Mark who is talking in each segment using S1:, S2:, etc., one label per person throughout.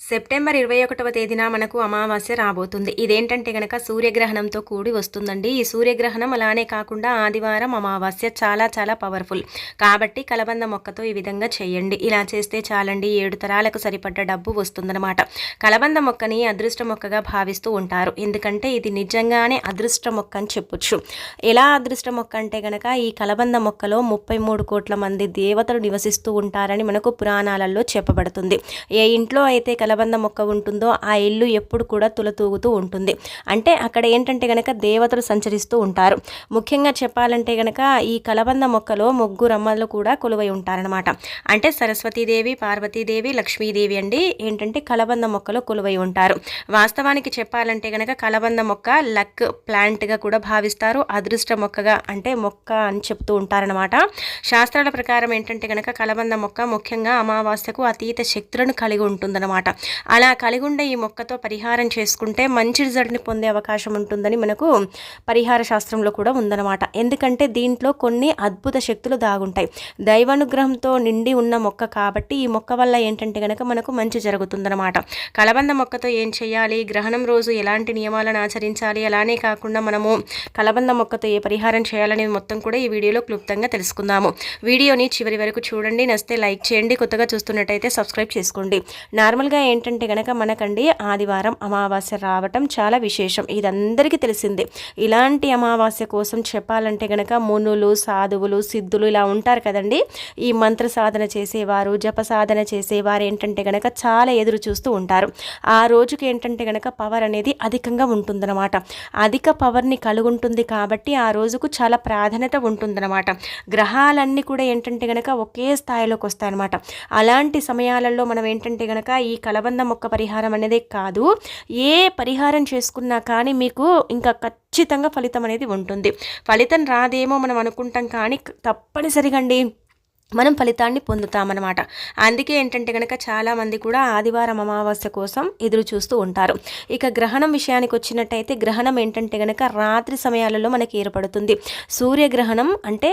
S1: September ఇరవై ఒకటవ తేదీన మనకు అమావాస్య రాబోతుంది. ఇదేంటంటే గనక సూర్యగ్రహణంతో కూడి వస్తుందండి. ఈ సూర్యగ్రహణం అలానే కాకుండా ఆదివారం అమావాస్య చాలా చాలా పవర్ఫుల్. కాబట్టి కలబంద మొక్కతో ఈ విధంగా చేయండి. ఇలా చేస్తే చాలండి ఏడు తరాలకు సరిపడ్డ డబ్బు వస్తుందన్నమాట. కలబంద మొక్కని అదృష్ట మొక్కగా భావిస్తూ ఉంటారు. ఎందుకంటే ఇది నిజంగానే అదృష్ట మొక్క అని చెప్పొచ్చు. ఎలా అదృష్ట మొక్క అంటే గనక ఈ కలబంద మొక్కలో ముప్పై మూడు కోట్ల మంది దేవతలు నివసిస్తూ ఉంటారని మనకు పురాణాలలో చెప్పబడుతుంది. ఏ ఇంట్లో అయితే కలబంద మొక్క ఉంటుందో ఆ ఇల్లు ఎప్పుడు కూడా తులతూగుతూ ఉంటుంది. అంటే అక్కడ ఏంటంటే గనక దేవతలు సంచరిస్తూ ఉంటారు. ముఖ్యంగా చెప్పాలంటే గనక ఈ కలబంద మొక్కలో ముగ్గురు అమ్మలు కూడా కొలువై ఉంటారనమాట అంటే సరస్వతీదేవి పార్వతీదేవి లక్ష్మీదేవి అండి ఏంటంటే కలబంద మొక్కలో కొలువై ఉంటారు. వాస్తవానికి చెప్పాలంటే గనక కలబంద మొక్క లక్ ప్లాంట్గా కూడా భావిస్తారు. అదృష్ట మొక్కగా అంటే మొక్క అని చెప్తూ ఉంటారనమాట శాస్త్రాల ప్రకారం ఏంటంటే గనక కలబంద మొక్క ముఖ్యంగా అమావాస్యకు అతీత శక్తులను కలిగి ఉంటుందన్నమాట. అలా కలిగుండే ఈ మొక్కతో పరిహారం చేసుకుంటే మంచి రిజల్ట్ని పొందే అవకాశం ఉంటుందని మనకు పరిహార శాస్త్రంలో కూడా ఉందన్నమాట. ఎందుకంటే దీంట్లో కొన్ని అద్భుత శక్తులు దాగుంటాయి. దైవానుగ్రహంతో నిండి ఉన్న మొక్క కాబట్టి ఈ మొక్క వల్ల ఏంటంటే కనుక మనకు మంచి జరుగుతుందన్నమాట. కలబంద మొక్కతో ఏం చేయాలి? గ్రహణం రోజు ఎలాంటి నియమాలను ఆచరించాలి? అలానే కాకుండా మనము కలబంద మొక్కతో ఏ పరిహారం చేయాలనేది మొత్తం కూడా ఈ వీడియోలో క్లుప్తంగా తెలుసుకుందాము. వీడియోని చివరి వరకు చూడండి. నస్తే లైక్ చేయండి. కొత్తగా చూస్తున్నట్టయితే సబ్స్క్రైబ్ చేసుకోండి. నార్మల్గా ఏంటంటే కనుక మనకండి ఆదివారం అమావాస్య రావటం చాలా విశేషం. ఇది అందరికీ తెలిసిందే. ఇలాంటి అమావాస్య కోసం చెప్పాలంటే గనక మునులు సాధువులు సిద్ధులు ఇలా ఉంటారు కదండి. ఈ మంత్ర సాధన చేసేవారు జప సాధన చేసేవారు ఏంటంటే గనక చాలా ఎదురు చూస్తూ ఉంటారు. ఆ రోజుకి ఏంటంటే గనక పవర్ అనేది అధికంగా ఉంటుందన్నమాట. అధిక పవర్ని కలుగుంటుంది కాబట్టి ఆ రోజుకు చాలా ప్రాధాన్యత ఉంటుందన్నమాట. గ్రహాలన్నీ కూడా ఏంటంటే గనక ఒకే స్థాయిలోకి వస్తాయన్నమాట. అలాంటి సమయాలలో మనం ఏంటంటే గనక ఈ కలబంద మొక్క పరిహారం అనేది కాదు. ఏ పరిహారం చేసుకున్నా కానీ మీకు ఇంకా ఖచ్చితంగా ఫలితం అనేది ఉంటుంది. ఫలితం రాదేమో మనం అనుకుంటాం కానీ తప్పనిసరిగా అండి. మనం ఫలితాన్ని పొందుతామన్నమాట. అందుకే ఏంటంటే కనుక చాలామంది కూడా ఆదివారం అమావాస్య కోసం ఎదురు చూస్తూ ఉంటారు. ఇక గ్రహణం విషయానికి వచ్చినట్టయితే గ్రహణం ఏంటంటే కనుక రాత్రి సమయాలలో మనకి ఏర్పడుతుంది. సూర్యగ్రహణం అంటే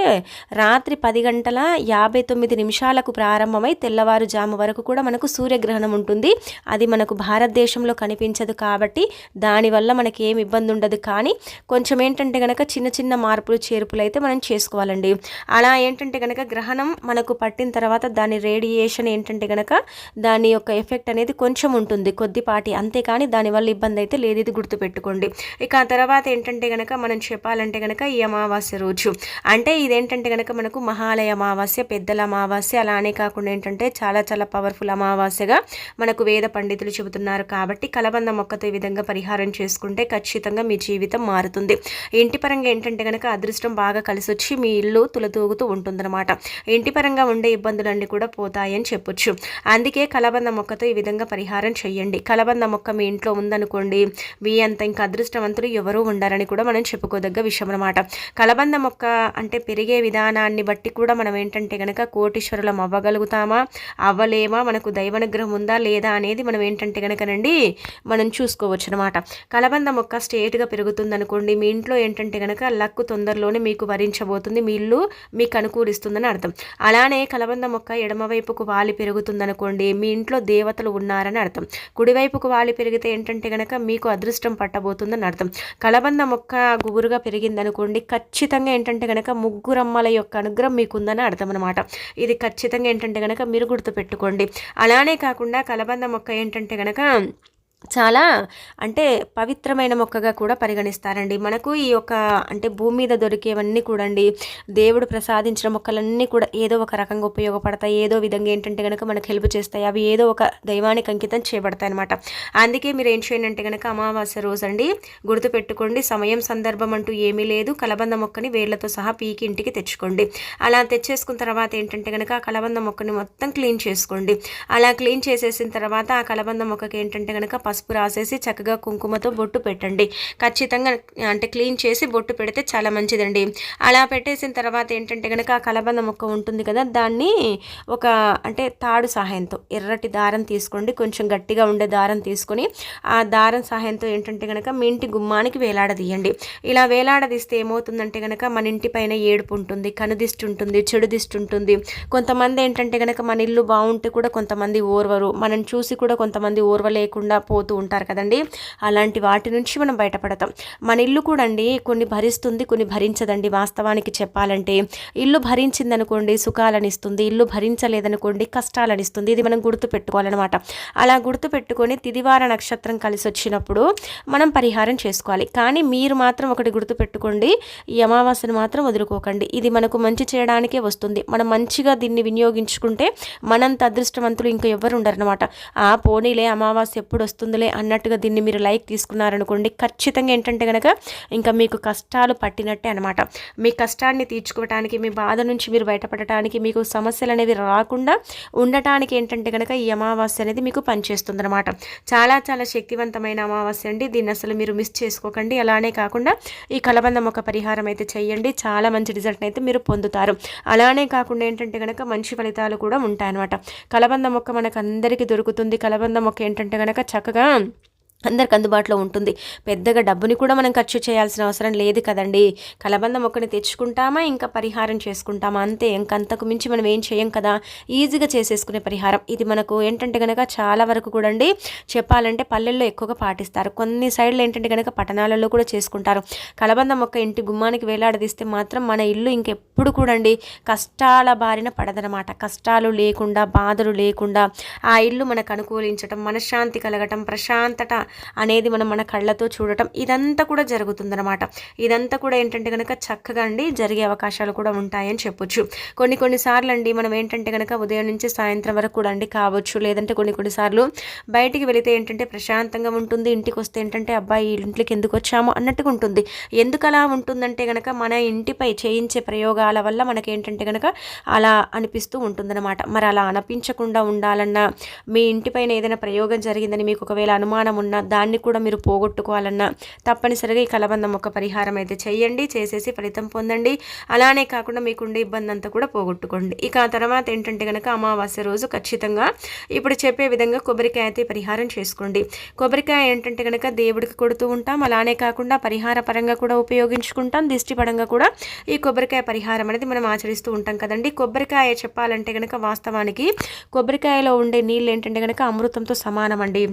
S1: రాత్రి పది గంటల యాభై తొమ్మిది నిమిషాలకు ప్రారంభమై తెల్లవారుజాము వరకు కూడా మనకు సూర్యగ్రహణం ఉంటుంది. అది మనకు భారతదేశంలో కనిపించదు కాబట్టి దానివల్ల మనకి ఏమి ఇబ్బంది ఉండదు. కానీ కొంచెం ఏంటంటే కనుక చిన్న చిన్న మార్పులు చేర్పులు అయితే మనం చేసుకోవాలండి. అలా ఏంటంటే కనుక గ్రహణం మనకు పట్టిన తర్వాత దాని రేడియేషన్ ఏంటంటే కనుక దాని యొక్క ఎఫెక్ట్ అనేది కొంచెం ఉంటుంది కొద్దిపాటి. అంతేకాని దానివల్ల ఇబ్బంది అయితే లేదు ఇది గుర్తుపెట్టుకోండి. ఇక ఆ తర్వాత ఏంటంటే కనుక మనం చెప్పాలంటే కనుక ఈ అమావాస్య రోజు. అంటే ఇదేంటంటే కనుక మనకు మహాలయ అమావాస్య పెద్దల అమావాస్య అలానే కాకుండా ఏంటంటే చాలా చాలా పవర్ఫుల్ అమావాస్యగా మనకు వేద పండితులు చెబుతున్నారు కాబట్టి కలబంద మొక్కతో ఈ విధంగా పరిహారం చేసుకుంటే ఖచ్చితంగా మీ జీవితం మారుతుంది. ఇంటి పరంగా ఏంటంటే కనుక అదృష్టం బాగా కలిసి వచ్చి మీ ఇల్లు తులతూగుతూ ఉంటుందన్నమాట. ఇంటి పరంగా ఉండే ఇబ్బందులన్నీ కూడా పోతాయని చెప్పొచ్చు. అందుకే కలబంద మొక్కతో ఈ విధంగా పరిహారం చేయండి కలబంద మొక్క మీ ఇంట్లో ఉందనుకోండి మీ అంత ఇంకా అదృష్టవంతులు ఎవరూ ఉండారని కూడా మనం చెప్పుకోదగ్గ విషయం అనమాట కలబంద మొక్క అంటే పెరిగే విధానాన్ని బట్టి కూడా మనం ఏంటంటే కనుక కోటీశ్వరులం అవ్వగలుగుతామా అవ్వలేమా మనకు దైవనుగ్రహం ఉందా లేదా అనేది మనం ఏంటంటే కనుకనండి మనం చూసుకోవచ్చు అనమాట కలబంద మొక్క స్ట్రేట్గా పెరుగుతుంది అనుకోండి మీ ఇంట్లో ఏంటంటే కనుక లక్కు తొందరలోనే మీకు వరించబోతుంది మీ ఇల్లు మీకు అనుకూలిస్తుందని అర్థం. అలానే కలబంద మొక్క ఎడమవైపుకు వాలి పెరుగుతుందనుకోండి మీ ఇంట్లో దేవతలు ఉన్నారని అర్థం. కుడివైపుకు వాలి పెరిగితే ఏంటంటే కనుక మీకు అదృష్టం పట్టబోతుందని అర్థం. కలబంద మొక్క గుబురుగా పెరిగిందనుకోండి ఖచ్చితంగా ఏంటంటే కనుక ముగ్గురమ్మల యొక్క అనుగ్రహం మీకుందని అర్థం అనమాట ఇది ఖచ్చితంగా ఏంటంటే కనుక మీరు గుర్తుపెట్టుకోండి. అలానే కాకుండా కలబంద మొక్క ఏంటంటే కనుక చాలా అంటే పవిత్రమైన మొక్కగా కూడా పరిగణిస్తారండి. మనకు ఈ యొక్క అంటే భూమి మీద దొరికేవన్నీ కూడా అండి దేవుడు ప్రసాదించిన మొక్కలన్నీ కూడా ఏదో ఒక రకంగా ఉపయోగపడతాయి. ఏదో విధంగా ఏంటంటే కనుక మనకు హెల్ప్ చేస్తాయి. అవి ఏదో ఒక దైవానికి అంకితం చేయబడతాయి అనమాట అందుకే మీరు ఏం చేయండి కనుక అమావాస్య రోజు అండి గుర్తుపెట్టుకోండి సమయం సందర్భం అంటూ ఏమీ లేదు. కలబంద మొక్కని వేళ్ళతో సహా పీకి ఇంటికి తెచ్చుకోండి. అలా తెచ్చేసుకున్న తర్వాత ఏంటంటే కనుక ఆ కలబంద మొక్కని మొత్తం క్లీన్ చేసుకోండి. అలా క్లీన్ చేసేసిన తర్వాత ఆ కలబంద మొక్కకి ఏంటంటే కనుక పసుపు రాసేసి చక్కగా కుంకుమతో బొట్టు పెట్టండి. ఖచ్చితంగా అంటే క్లీన్ చేసి బొట్టు పెడితే చాలా మంచిదండి. అలా పెట్టేసిన తర్వాత ఏంటంటే కనుక ఆ కలబంద మొక్క ఉంటుంది కదా దాన్ని ఒక అంటే తాడు సహాయంతో ఎర్రటి దారం తీసుకోండి. కొంచెం గట్టిగా ఉండే దారం తీసుకొని ఆ దారం సహాయంతో ఏంటంటే కనుక మీ ఇంటి గుమ్మానికి వేలాడదీయండి. ఇలా వేలాడదీస్తే ఏమవుతుందంటే కనుక మన ఇంటి పైన ఏడుపు ఉంటుంది కనుదిష్టి ఉంటుంది చెడు దిష్టి ఉంటుంది. కొంతమంది ఏంటంటే కనుక మన ఇల్లు బాగుంటే కూడా కొంతమంది ఓర్వరు. మనం చూసి కూడా కొంతమంది ఓర్వలేకుండా పోతూ ఉంటారు కదండి. అలాంటి వాటి నుంచి మనం బయటపడతాం. మన ఇల్లు కూడా అండి కొన్ని భరిస్తుంది కొన్ని భరించదండి. వాస్తవానికి చెప్పాలంటే ఇల్లు భరించిందనుకోండి సుఖాలను ఇస్తుంది ఇల్లు భరించలేదనుకోండి కష్టాలను ఇస్తుంది ఇది మనం గుర్తు పెట్టుకోవాలన్నమాట అలా గుర్తు పెట్టుకొని తిదివార నక్షత్రం కలిసి వచ్చినప్పుడు మనం పరిహారం చేసుకోవాలి. కానీ మీరు మాత్రం ఒకటి గుర్తు పెట్టుకోండి ఈ అమావాస్యను మాత్రం వదులుకోకండి. ఇది మనకు మంచి చేయడానికే వస్తుంది. మనం మంచిగా దీన్ని వినియోగించుకుంటే మనంత అదృష్టవంతులు ఇంకా ఎవరు ఉండరనమాట ఆ పోనీలే అమావాస్య ఎప్పుడు వస్తుంది? వస్తుందిలే అన్నట్టుగా దీన్ని మీరు లైక్ తీసుకున్నారనుకోండి ఖచ్చితంగా ఏంటంటే కనుక ఇంకా మీకు కష్టాలు పట్టినట్టే అనమాట మీ కష్టాన్ని తీర్చుకోవటానికి మీ బాధ నుంచి మీరు బయటపడటానికి మీకు సమస్యలు అనేవి రాకుండా ఉండటానికి ఏంటంటే కనుక ఈ అమావాస్య అనేది మీకు పనిచేస్తుంది అనమాట చాలా చాలా శక్తివంతమైన అమావాస్య అండి. దీన్ని అసలు మీరు మిస్ చేసుకోకండి. అలానే కాకుండా ఈ కలబందం ఒక పరిహారం అయితే చేయండి. చాలా మంచి రిజల్ట్ అయితే మీరు పొందుతారు. అలానే కాకుండా ఏంటంటే కనుక మంచి ఫలితాలు కూడా ఉంటాయన్నమాట. కలబంద మొక్క మనకు అందరికీ దొరుకుతుంది. కలబంద మొక్క ఏంటంటే కనుక చక్కగా them. అందరికి అందుబాటులో ఉంటుంది. పెద్దగా డబ్బుని కూడా మనం ఖర్చు చేయాల్సిన అవసరం లేదు కదండి. కలబంద మొక్కని తెచ్చుకుంటామా? ఇంకా పరిహారం చేసుకుంటామా? అంతే. ఇంకంతకు మించి మనం ఏం చేయం కదా? ఈజీగా చేసేసుకునే పరిహారం. ఇది మనకు ఏంటంటే కనుక చాలా వరకు కూడా అండి చెప్పాలంటే పల్లెల్లో ఎక్కువగా పాటిస్తారు. కొన్ని సైడ్లు ఏంటంటే కనుక పట్టణాలలో కూడా చేసుకుంటారు. కలబంద మొక్క ఇంటి గుమ్మానికి వేలాడదీస్తే మాత్రం మన ఇల్లు ఇంకెప్పుడు కూడండి కష్టాల బారిన పడదనమాట. కష్టాలు లేకుండా బాధలు లేకుండా ఆ ఇల్లు మనకు అనుకూలించటం మనశ్శాంతి కలగటం ప్రశాంతత అనేది మనం మన కళ్ళతో చూడటం ఇదంతా కూడా జరుగుతుందన్నమాట. ఇదంతా కూడా ఏంటంటే కనుక చక్కగా అండి జరిగే అవకాశాలు కూడా ఉంటాయని చెప్పొచ్చు. కొన్ని కొన్నిసార్లు అండి మనం ఏంటంటే కనుక ఉదయం నుంచి సాయంత్రం వరకు కూడా అండి కావచ్చు. లేదంటే కొన్ని కొన్నిసార్లు బయటికి వెళితే ఏంటంటే ప్రశాంతంగా ఉంటుంది. ఇంటికి వస్తే ఏంటంటే అబ్బాయి ఇంట్లోకి ఎందుకు వచ్చాము అన్నట్టుగా ఉంటుంది. ఎందుకు అలా ఉంటుందంటే కనుక మన ఇంటిపై చేయించే ప్రయోగాల వల్ల మనకి ఏంటంటే కనుక అలా అనిపిస్తూ ఉంటుందన్నమాట. మరి అలా అనిపించకుండా ఉండాలన్నా మీ ఇంటిపైన ఏదైనా ప్రయోగం జరిగిందని మీకు ఒకవేళ అనుమానం ఉన్నా దాన్ని కూడా మీరు పోగొట్టుకోవాలన్నా తప్పనిసరిగా ఈ కలబందం మొక్క పరిహారం అయితే చేయండి చేసేసి ఫలితం పొందండి. అలానే కాకుండా మీకుండే ఇబ్బంది అంతా కూడా పోగొట్టుకోండి. ఇక ఆ తర్వాత ఏంటంటే కనుక అమావాస్య రోజు ఖచ్చితంగా ఇప్పుడు చెప్పే విధంగా కొబ్బరికాయ అయితే పరిహారం చేసుకోండి. కొబ్బరికాయ ఏంటంటే కనుక దేవుడికి కొడుతూ ఉంటాం. అలానే కాకుండా పరిహార పరంగా కూడా ఉపయోగించుకుంటాం. దిష్టి పరంగా కూడా ఈ కొబ్బరికాయ పరిహారం అనేది మనం ఆచరిస్తూ ఉంటాం కదండి. కొబ్బరికాయ చెప్పాలంటే కనుక వాస్తవానికి కొబ్బరికాయలో ఉండే నీళ్ళు ఏంటంటే కనుక అమృతంతో సమానం అండి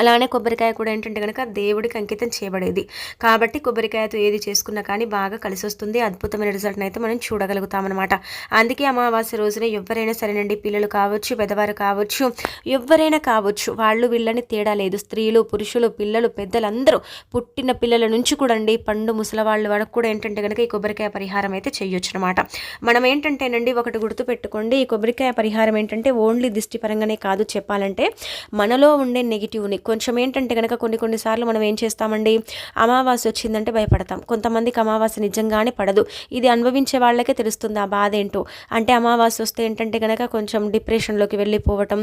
S1: అలానే కొబ్బరికాయ కూడా ఏంటంటే కనుక దేవుడికి అంకితం చేయబడేది. కాబట్టి కొబ్బరికాయతో ఏది చేసుకున్నా కానీ బాగా కలిసి వస్తుంది అద్భుతమైన రిజల్ట్ని అయితే మనం చూడగలుగుతామన్నమాట. అందుకే అమావాస్య రోజున ఎవరైనా సరేనండి పిల్లలు కావచ్చు పెద్దవారు కావచ్చు ఎవరైనా కావచ్చు వాళ్ళు వీళ్ళని తేడా లేదు. స్త్రీలు పురుషులు పిల్లలు పెద్దలందరూ పుట్టిన పిల్లల నుంచి కూడా అండి పండు ముసలవాళ్ళు వరకు కూడా ఏంటంటే కనుక ఈ కొబ్బరికాయ పరిహారం అయితే చేయొచ్చు అనమాట మనం ఏంటంటేనండి ఒకటి గుర్తు పెట్టుకోండి ఈ కొబ్బరికాయ పరిహారం ఏంటంటే ఓన్లీ దిష్టి పరంగానే కాదు. చెప్పాలంటే మనలో ఉండే నెగిటివ్ని కొంచెం ఏంటంటే కనుక కొన్ని కొన్నిసార్లు మనం ఏం చేస్తామండి? అమావాస్య వచ్చిందంటే భయపడతాం. కొంతమందికి అమావాస్య నిజంగానే పడదు. ఇది అనుభవించే వాళ్ళకే తెలుస్తుంది ఆ బాధ ఏంటో అంటే అమావాస్య వస్తే ఏంటంటే కనుక కొంచెం డిప్రెషన్లోకి వెళ్ళిపోవటం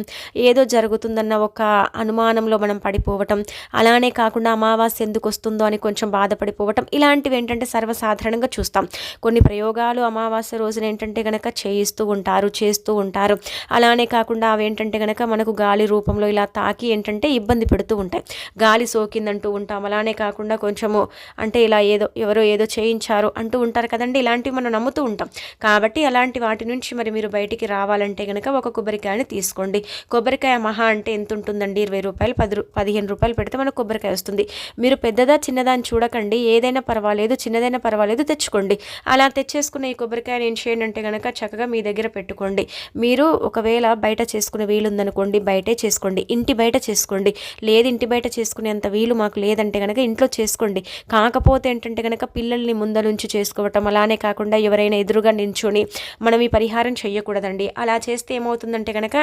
S1: ఏదో జరుగుతుందన్న ఒక అనుమానంలో మనం పడిపోవటం అలానే కాకుండా అమావాస్య ఎందుకు వస్తుందో అని కొంచెం బాధపడిపోవటం ఇలాంటివి ఏంటంటే సర్వసాధారణంగా చూస్తాం. కొన్ని ప్రయోగాలు అమావాస్య రోజున ఏంటంటే కనుక చేయిస్తూ ఉంటారు చేస్తూ ఉంటారు. అలానే కాకుండా అవి ఏంటంటే కనుక మనకు గాలి రూపంలో ఇలా తాకి ఏంటంటే ఇబ్బంది పెడుతూ ఉంటాయి గాలి సోకిందంటూ ఉంటాం. అలానే కాకుండా కొంచెము అంటే ఇలా ఏదో ఎవరో ఏదో చేయించారు అంటూ ఉంటారు కదండి. ఇలాంటివి మనం నమ్ముతూ ఉంటాం. కాబట్టి అలాంటి వాటి నుంచి మరి మీరు బయటికి రావాలంటే కనుక ఒక కొబ్బరికాయని తీసుకోండి. కొబ్బరికాయ మహా అంటే ఎంత ఉంటుందండి ఇరవై రూపాయలు పది పదిహేను రూపాయలు పెడితే మనకు కొబ్బరికాయ వస్తుంది. మీరు పెద్దదా చిన్నదా అని చూడకండి. ఏదైనా పర్వాలేదు చిన్నదైనా పర్వాలేదు తెచ్చుకోండి. అలా తెచ్చేసుకున్న ఈ కొబ్బరికాయని ఏం చేయండి అంటే కనుక చక్కగా మీ దగ్గర పెట్టుకోండి. మీరు ఒకవేళ బయట చేసుకునే వీలుందనుకోండి బయటే చేసుకోండి. ఇంటి బయట చేసుకోండి. లేదు ఇంటి బయట చేసుకునేంత వీలు మాకు లేదంటే కనుక ఇంట్లో చేసుకోండి. కాకపోతే ఏంటంటే కనుక పిల్లల్ని ముందలుంచి చేసుకోవటం అలానే కాకుండా ఎవరైనా ఎదురుగా నించుని మనం ఈ పరిహారం చేయకూడదండి అలా చేస్తే ఏమవుతుందంటే కనుక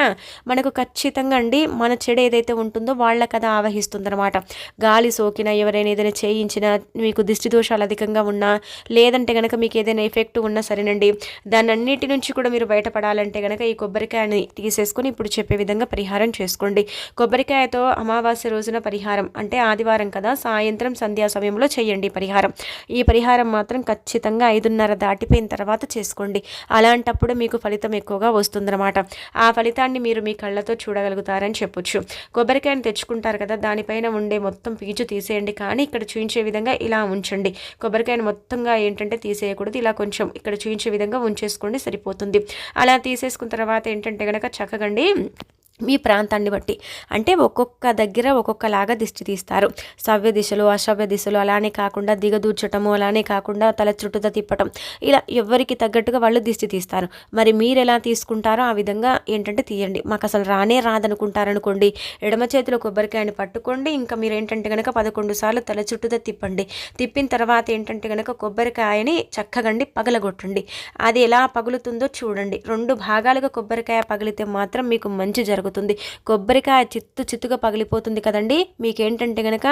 S1: మనకు ఖచ్చితంగా అండి మన చెడు ఏదైతే ఉంటుందో వాళ్ళ కథ ఆవహిస్తుందన్నమాట. గాలి సోకినా ఎవరైనా ఏదైనా చేయించినా మీకు దిష్టి దోషాలు అధికంగా ఉన్నా లేదంటే కనుక మీకు ఏదైనా ఎఫెక్ట్ ఉన్నా సరేనండి. దాని అన్నిటి నుంచి కూడా మీరు బయటపడాలంటే కనుక ఈ కొబ్బరికాయని తీసేసుకొని ఇప్పుడు చెప్పే విధంగా పరిహారం చేసుకోండి. కొబ్బరికాయతో అమా అమావాస్య రోజున పరిహారం అంటే ఆదివారం కదా సాయంత్రం సంధ్యా సమయంలో చేయండి పరిహారం. ఈ పరిహారం మాత్రం ఖచ్చితంగా ఐదున్నర దాటిపోయిన తర్వాత చేసుకోండి. అలాంటప్పుడు మీకు ఫలితం ఎక్కువగా వస్తుందన్నమాట. ఆ ఫలితాన్ని మీరు మీ కళ్ళతో చూడగలుగుతారని చెప్పొచ్చు. కొబ్బరికాయను తెచ్చుకుంటారు కదా దానిపైన ఉండే మొత్తం పీచు తీసేయండి. కానీ ఇక్కడ చూపించే విధంగా ఇలా ఉంచండి. కొబ్బరికాయను మొత్తంగా ఏంటంటే తీసేయకూడదు. ఇలా కొంచెం ఇక్కడ చూపించే విధంగా ఉంచేసుకోండి సరిపోతుంది. అలా తీసేసుకున్న తర్వాత ఏంటంటే కనుక చక్కగండి మీ ప్రాంతాన్ని బట్టి. అంటే ఒక్కొక్క దగ్గర ఒక్కొక్కలాగా దిష్టి తీస్తారు. సవ్య దిశలు అసవ్య దిశలు అలానే కాకుండా దిగదూర్చటము అలానే కాకుండా తల చుట్టుత తిప్పటం. ఇలా ఎవరికి తగ్గట్టుగా వాళ్ళు దిష్టి తీస్తారు. మరి మీరు ఎలా తీసుకుంటారో ఆ విధంగా ఏంటంటే తీయండి. మాకు అసలు రానే రాదనుకుంటారనుకోండి. ఎడమ చేతిలో కొబ్బరికాయని పట్టుకోండి. ఇంకా మీరు ఏంటంటే కనుక పదకొండు సార్లు తల చుట్టుత తిప్పండి. తిప్పిన తర్వాత ఏంటంటే కనుక కొబ్బరికాయని చక్కగండి పగలగొట్టండి. అది ఎలా పగులుతుందో చూడండి. రెండు భాగాలుగా కొబ్బరికాయ పగిలితే మాత్రం మీకు మంచి జరుగుతుంది. అయిపోతుంది కొబ్బరికాయ చిత్తు చిత్తుగా పగిలిపోతుంది కదండి. మీకేంటంటే కనుక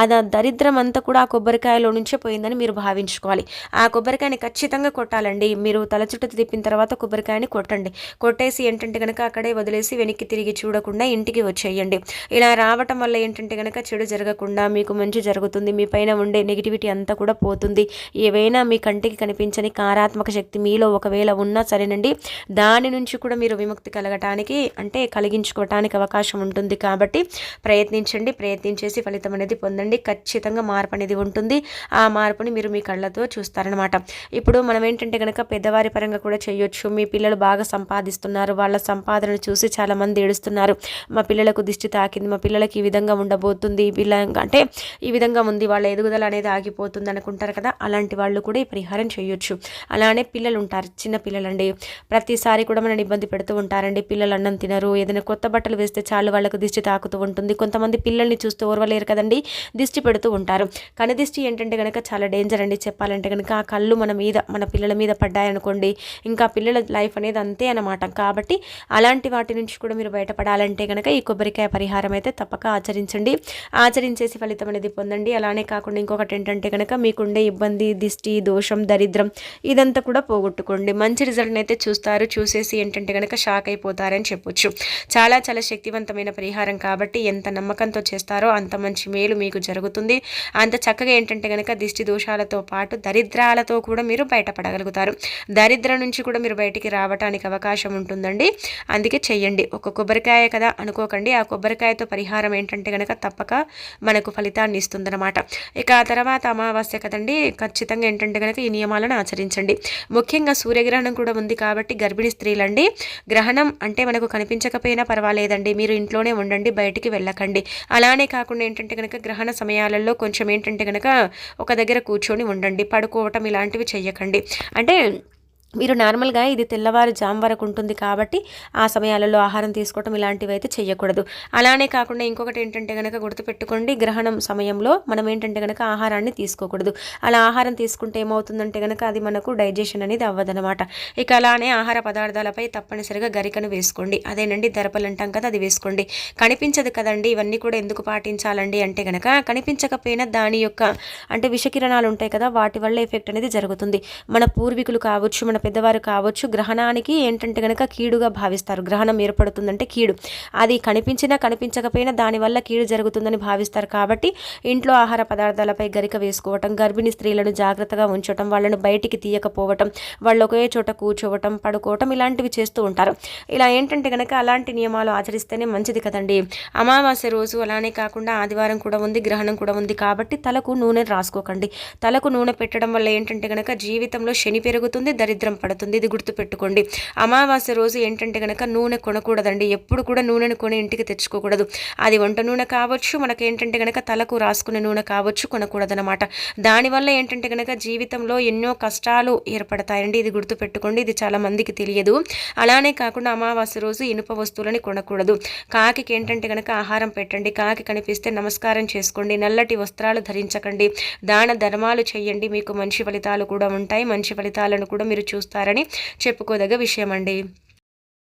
S1: అది దరిద్రం అంతా కూడా ఆ కొబ్బరికాయలో నుంచే పోయిందని మీరు భావించుకోవాలి. ఆ కొబ్బరికాయని ఖచ్చితంగా కొట్టాలండి. మీరు తల చుట్టూ తిప్పిన తర్వాత కొబ్బరికాయని కొట్టండి. కొట్టేసి ఏంటంటే కనుక అక్కడే వదిలేసి వెనక్కి తిరిగి చూడకుండా ఇంటికి వచ్చేయండి. ఇలా రావటం వల్ల ఏంటంటే కనుక చెడు జరగకుండా మీకు మంచి జరుగుతుంది. మీ పైన ఉండే నెగిటివిటీ అంతా కూడా పోతుంది. ఏవైనా మీ కంటికి కనిపించని కారాత్మక శక్తి మీలో ఒకవేళ ఉన్నా సరేనండి. దాని నుంచి కూడా మీరు విముక్తి కలగటానికి అంటే కలిగి కలిగించుకోవటానికి అవకాశం ఉంటుంది. కాబట్టి ప్రయత్నించండి ప్రయత్నించేసి ఫలితం అనేది పొందండి. ఖచ్చితంగా మార్పు అనేది ఉంటుంది. ఆ మార్పుని మీరు మీ కళ్ళతో చూస్తారనమాట ఇప్పుడు మనం ఏంటంటే కనుక పెద్దవారి పరంగా కూడా చేయొచ్చు. మీ పిల్లలు బాగా సంపాదిస్తున్నారు. వాళ్ళ సంపాదనను చూసి చాలామంది ఏడుస్తున్నారు. మా పిల్లలకు దిష్టి తాకింది. మా పిల్లలకి ఈ విధంగా ఉండబోతుంది. పిల్ల అంటే ఈ విధంగా ఉంది. వాళ్ళ ఎదుగుదల అనేది ఆగిపోతుంది అనుకుంటారు కదా. అలాంటి వాళ్ళు కూడా ఈ పరిహారం చేయొచ్చు. అలానే పిల్లలు ఉంటారు చిన్న పిల్లలండి. ప్రతిసారి కూడా మనం ఇబ్బంది పెడుతూ ఉంటారండి. పిల్లలు అన్నం తినరు ఏదైనా కొత్త బట్టలు వేస్తే చాలు వాళ్ళకు దిష్టి తాకుతూ ఉంటుంది. కొంతమంది పిల్లల్ని చూస్తూ ఓర్వలేరు కదండి. దిష్టి పెడుతూ ఉంటారు. కను దిష్టి ఏంటంటే కనుక చాలా డేంజర్ అండి చెప్పాలంటే కనుక ఆ కళ్ళు మన మీద మన పిల్లల మీద పడ్డాయనుకోండి. ఇంకా పిల్లల లైఫ్ అనేది అంతే అనమాట కాబట్టి అలాంటి వాటి నుంచి కూడా మీరు బయటపడాలంటే కనుక ఈ కొబ్బరికాయ పరిహారం అయితే తప్పక ఆచరించండి. ఆచరించేసి ఫలితం అనేది పొందండి. అలానే కాకుండా ఇంకొకటి ఏంటంటే కనుక మీకుండే ఇబ్బంది దిష్టి దోషం దరిద్రం ఇదంతా కూడా పోగొట్టుకోండి. మంచి రిజల్ట్ని అయితే చూస్తారు. చూసేసి ఏంటంటే కనుక షాక్ అయిపోతారని చెప్పొచ్చు. చాలా చాలా శక్తివంతమైన పరిహారం కాబట్టి ఎంత నమ్మకంతో చేస్తారో అంత మంచి మేలు మీకు జరుగుతుంది. అంత చక్కగా ఏంటంటే కనుక దిష్టి దోషాలతో పాటు దరిద్రాలతో కూడా మీరు బయటపడగలుగుతారు. దరిద్ర నుంచి కూడా మీరు బయటికి రావడానికి అవకాశం ఉంటుందండి. అందుకే చెయ్యండి. ఒక కొబ్బరికాయ కదా అనుకోకండి. ఆ కొబ్బరికాయతో పరిహారం ఏంటంటే కనుక తప్పక మనకు ఫలితాన్ని ఇస్తుందన్నమాట. ఇక ఆ తర్వాత అమావాస్య కదండి. ఖచ్చితంగా ఏంటంటే కనుక ఈ నియమాలను ఆచరించండి. ముఖ్యంగా సూర్యగ్రహణం కూడా ఉంది కాబట్టి గర్భిణీ స్త్రీలండి. గ్రహణం అంటే మనకు కనిపించకపోయినా అయినా పర్వాలేదండి. మీరు ఇంట్లోనే ఉండండి బయటికి వెళ్ళకండి. అలానే కాకుండా ఏంటంటే కనుక గ్రహణ సమయాలలో కొంచెం ఏంటంటే కనుక ఒక దగ్గర కూర్చొని ఉండండి. పడుకోవటం ఇలాంటివి చెయ్యకండి. అంటే మీరు నార్మల్గా ఇది తెల్లవారు జామ్ వరకు ఉంటుంది కాబట్టి ఆ సమయాలలో ఆహారం తీసుకోవటం ఇలాంటివి అయితే చేయకూడదు అలానే కాకుండా ఇంకొకటి ఏంటంటే కనుక గుర్తుపెట్టుకోండి గ్రహణం సమయంలో మనం ఏంటంటే కనుక ఆహారాన్ని తీసుకోకూడదు. అలా ఆహారం తీసుకుంటే ఏమవుతుందంటే కనుక అది మనకు డైజెషన్ అనేది అవ్వదనమాట ఇక అలానే ఆహార పదార్థాలపై తప్పనిసరిగా గరికను వేసుకోండి. అదేనండి దరపలు అంటాం కదా అది వేసుకోండి. కనిపించదు కదండి ఇవన్నీ కూడా ఎందుకు పాటించాలండి అంటే కనుక కనిపించకపోయినా దాని యొక్క అంటే విషకిరణాలు ఉంటాయి కదా వాటి వల్ల ఎఫెక్ట్ అనేది జరుగుతుంది. మన పూర్వీకులు కావచ్చు మన పెద్దవారు కావచ్చు గ్రహణానికి ఏంటంటే కనుక కీడుగా భావిస్తారు. గ్రహణం ఏర్పడుతుందంటే కీడు. అది కనిపించినా కనిపించకపోయినా దానివల్ల కీడు జరుగుతుందని భావిస్తారు. కాబట్టి ఇంట్లో ఆహార పదార్థాలపై గరిక వేసుకోవటం గర్భిణీ స్త్రీలను జాగ్రత్తగా ఉంచటం వాళ్ళను బయటికి తీయకపోవటం వాళ్ళు ఒకే చోట కూర్చోవటం పడుకోవటం ఇలాంటివి చేస్తూ ఉంటారు. ఇలా ఏంటంటే కనుక అలాంటి నియమాలు ఆచరిస్తేనే మంచిది కదండి. అమావాస్య రోజు అలానే కాకుండా ఆదివారం కూడా ఉంది గ్రహణం కూడా ఉంది. కాబట్టి తలకు నూనె రాసుకోకండి. తలకు నూనె పెట్టడం వల్ల ఏంటంటే కనుక జీవితంలో శని పెరుగుతుంది దరిద్రం దరిద్రం పడుతుంది. ఇది గుర్తుపెట్టుకోండి. అమావాస్య రోజు ఏంటంటే కనుక నూనె కొనకూడదండి. ఎప్పుడు కూడా నూనెను కొని ఇంటికి తెచ్చుకోకూడదు. అది వంట నూనె కావచ్చు మనకి ఏంటంటే కనుక తలకు రాసుకునే నూనె కావచ్చు కొనకూడదనమాట దానివల్ల ఏంటంటే కనుక జీవితంలో ఎన్నో కష్టాలు ఏర్పడతాయండి. ఇది గుర్తుపెట్టుకోండి. ఇది చాలా మందికి తెలియదు. అలానే కాకుండా అమావాస్య రోజు ఇనుప వస్తువులని కొనకూడదు. కాకి ఏంటంటే కనుక ఆహారం పెట్టండి. కాకి కనిపిస్తే నమస్కారం చేసుకోండి. నల్లటి వస్త్రాలు ధరించకండి. దాన ధర్మాలు చేయండి. మీకు మంచి ఫలితాలు కూడా ఉంటాయి. మంచి ఫలితాలను కూడా మీరు చూస్తారని చెప్పుకోదగ్గ విషయం అండి